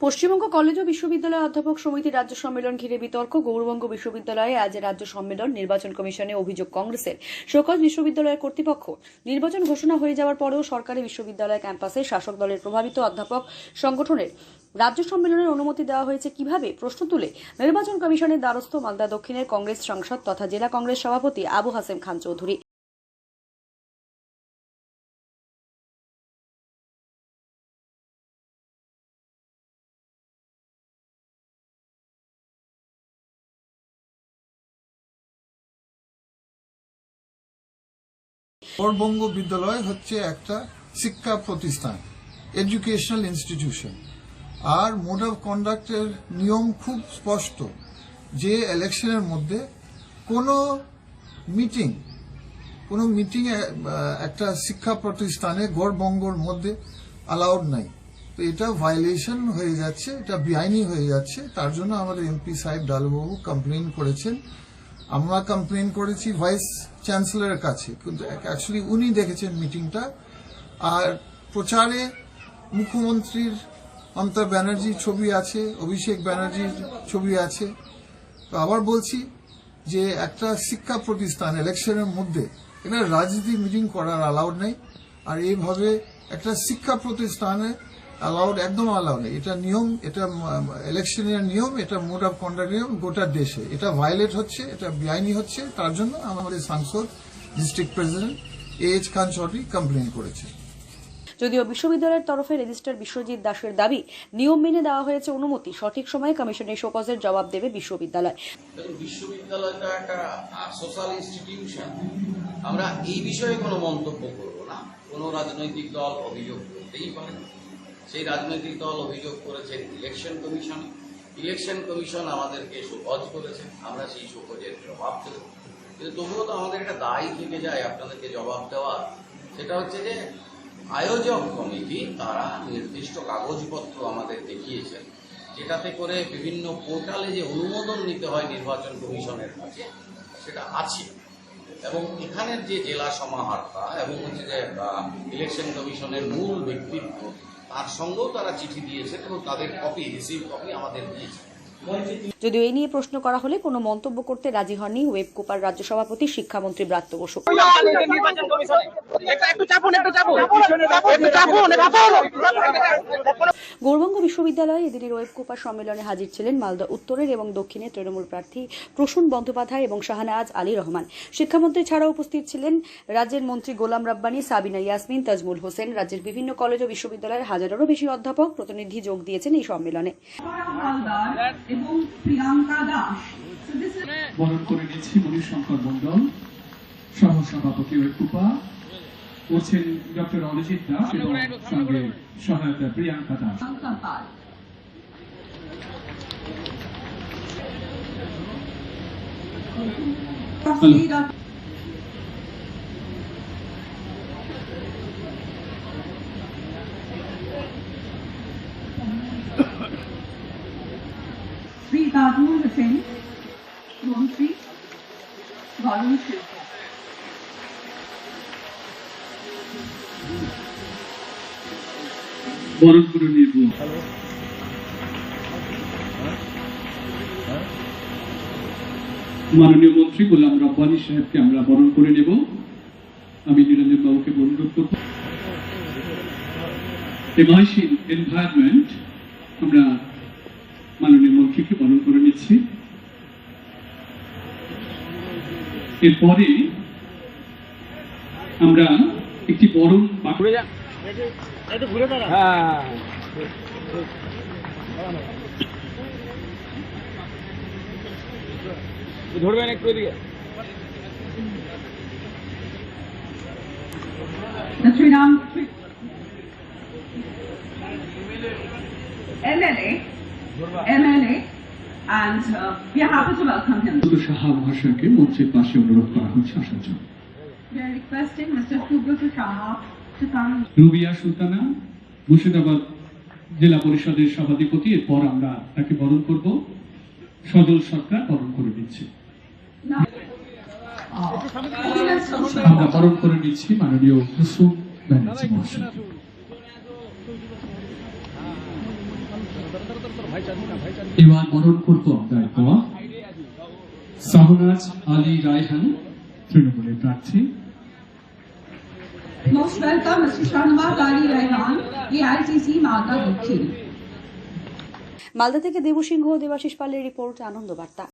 Paschimbanga college ও বিশ্ববিদ্যালয় অধ্যাপক সমিতির রাজ্য সম্মেলন ঘিরে বিতর্ক। গৌরবঙ্গ বিশ্ববিদ্যালয়ে আজ রাজ্য সম্মেলন, নির্বাচন কমিশনে অভিযোগ কংগ্রেসের। শোকজ বিশ্ববিদ্যালয়ের কর্তৃপক্ষ নির্বাচন ঘোষণা হয়ে যাওয়ার পরেও সরকারি বিশ্ববিদ্যালয় ক্যাম্পাসে শাসক দলের প্রভাবিত অধ্যাপক সংগঠনের রাজ্য সম্মেলনের অনুমতি দেওয়া হয়েছে কীভাবে? প্রশ্ন তুলে নির্বাচন কমিশনের দ্বারস্থ মালদা দক্ষিণের কংগ্রেস সাংসদ তথা জেলা কংগ্রেস সভাপতি আবু হাসেম খান চৌধুরী। গৌরবঙ্গ বিদ্যালয় হচ্ছে একটা শিক্ষা প্রতিষ্ঠান এডুকেশনাল ইনস্টিটিউশন আর মোড অফ কন্ডাক্টের নিয়ম খুব স্পষ্ট, যে ইলেকশনের মধ্যে কোনো মিটিং কোনো মিটিং একটা শিক্ষা প্রতিষ্ঠানে গড়বঙ্গর মধ্যে অ্যালাউড নাই। তো এটা ভায়োলেশন হয়ে যাচ্ছে, এটা বেআইনি হয়ে যাচ্ছে। তার জন্য আমাদের এমপি সাহেব ডালবাবু কমপ্লেন করেছেন আমরা কমপ্লেন করেছি ভাইস চ্যান্সেলরের কাছে, কিন্তু অ্যাকচুয়ালি উনি দেখেছেন মিটিংটা আর প্রচারে মুখ্যমন্ত্রীর মমতা ব্যানার্জির ছবি আছে, অভিষেক ব্যানার্জির ছবি আছে। তো আবার বলছি যে একটা শিক্ষা প্রতিষ্ঠান ইলেকশনের মধ্যে, এখানে রাজনীতি মিটিং করার অ্যালাউড নেই। আর এইভাবে একটা শিক্ষা প্রতিষ্ঠানে অ্যালাউড একদম অ্যালাউ নেই। এটা নিয়ম এটা ইলেকশনের নিয়ম এটা মোড অফ কন্ডাক্ট নিয়ম গোটা দেশে। এটা ভায়োলেট হচ্ছে এটা বেআইনি হচ্ছে তার জন্য আমাদের সাংসদ district president A H Khan Chowdhury complain করেছে। যদিও বিশ্ববিদ্যালয়ের তরফে রেজিস্ট্রার বিশ্বজিৎ দাসের দাবি নিয়ম মেনে দেওয়া হয়েছে অনুমতি। সঠিক সময়ে কমিশনের শোকজের জবাব দেবে বিশ্ববিদ্যালয়। বিশ্ববিদ্যালয়টা একটা সোশ্যাল ইনস্টিটিউশন আমরা এই বিষয়ে কোনো মন্তব্য করব না। কোনো রাজনৈতিক দল অভিযোগ করতেই পারে। সেই রাজনৈতিক দল অভিযোগ করেছে ইলেকশন কমিশন। ইলেকশন কমিশন আমাদেরকে শোকজ করেছে। আমরা সেই শোকজের জবাব দেব। কিন্তু তবুও তো আমাদের একটা দায় থেকে যায় আপনাদেরকে জবাব দেওয়ার সেটা হচ্ছে যে আয়োজক কমিটি তারা নির্দিষ্ট কাগজপত্র আমাদের দেখিয়েছেন, যেটাতে করে বিভিন্ন পোর্টালে যে অনুমোদন নিতে হয় নির্বাচন কমিশনের কাছে, সেটা আছে। এবং এখানের যে জেলা সমাহর্তা এবং হচ্ছে যে ইলেকশন কমিশনের মূল ব্যক্তিত্ব তার সঙ্গেও তারা চিঠি দিয়েছেন এবং তাদের কপি রিসিভ কপি আমাদের দিয়েছেন। যদিও এই নিয়ে প্রশ্ন করা হলে কোনো মন্তব্য করতে রাজি হননি ওয়েব কোপার রাজ্য সভাপতি শিক্ষামন্ত্রী ব্রাত্য বসু। গৌরবঙ্গ বিশ্ববিদ্যালয়ে এদিনের ওয়েব কোপার সম্মেলনে হাজির ছিলেন মালদা উত্তরের এবং দক্ষিণের তৃণমূল প্রার্থী প্রসূন বন্দ্যোপাধ্যায় এবং শাহনাজ আলী রহমান। শিক্ষামন্ত্রী ছাড়াও উপস্থিত ছিলেন রাজ্যের মন্ত্রী গোলাম রাব্বানী, সাবিনা ইয়াসমিন, তাজমুল হোসেন। রাজ্যের বিভিন্ন কলেজ ও বিশ্ববিদ্যালয়ের হাজারেরও বেশি অধ্যাপক প্রতিনিধি যোগ দিয়েছেন এই সম্মেলনে। এবং প্রিয়াঙ্কা দাস। বরণ করে নিচ্ছি মণিশঙ্কর মন্ডল সহ সভাপতি ঐকুপা করছেন ডক্টর অরিজিৎ দাস এবং সঙ্গে সহায়তা প্রিয়াঙ্কা দাস। প্রিয়াঙ্কা পাল শ্রী হোসেন, মন্ত্রী গরম শিল্প বরণ মাননীয় মন্ত্রী গোলাম রব্বানী সাহেবকে আমরা বরণ করে নেব। আমি নিরঞ্জন বাবুকে অনুরোধ করব। এমাইশিন এনভায়রনমেন্ট আমরা মাননীয় মন্ত্রীকে বরণ করে নিচ্ছি এরপরে আমরা একটি বরণ বাক্য ধরবেন একটু এদিকে। Ram MLA, MLA, and uh, we are happy to welcome him. Saha মহাশয়কে মঞ্চের পাশে অনুরোধ করা হচ্ছে আসার জন্য We are requesting Mr. Subrata Saha to come Rubia Sultana Murshidabad জেলা পরিষদের সভাধিপতি এরপর আমরা তাকে বরণ করব সজল সরকার বরণ করে দিচ্ছে. আমরা বরণ করে নিচ্ছি মাননীয় কুসুম ব্যানার্জি মহাশয় এবার বরণ করব দায়িত্ব সাহনাজ আলী রায়হান তৃণমূলের প্রার্থী Most welcome, Mr. Shanwar Kari Raihan, AICC. Malda থেকে দেবসিংহ ও দেবাশিস পালের রিপোর্ট আনন্দ বার্তা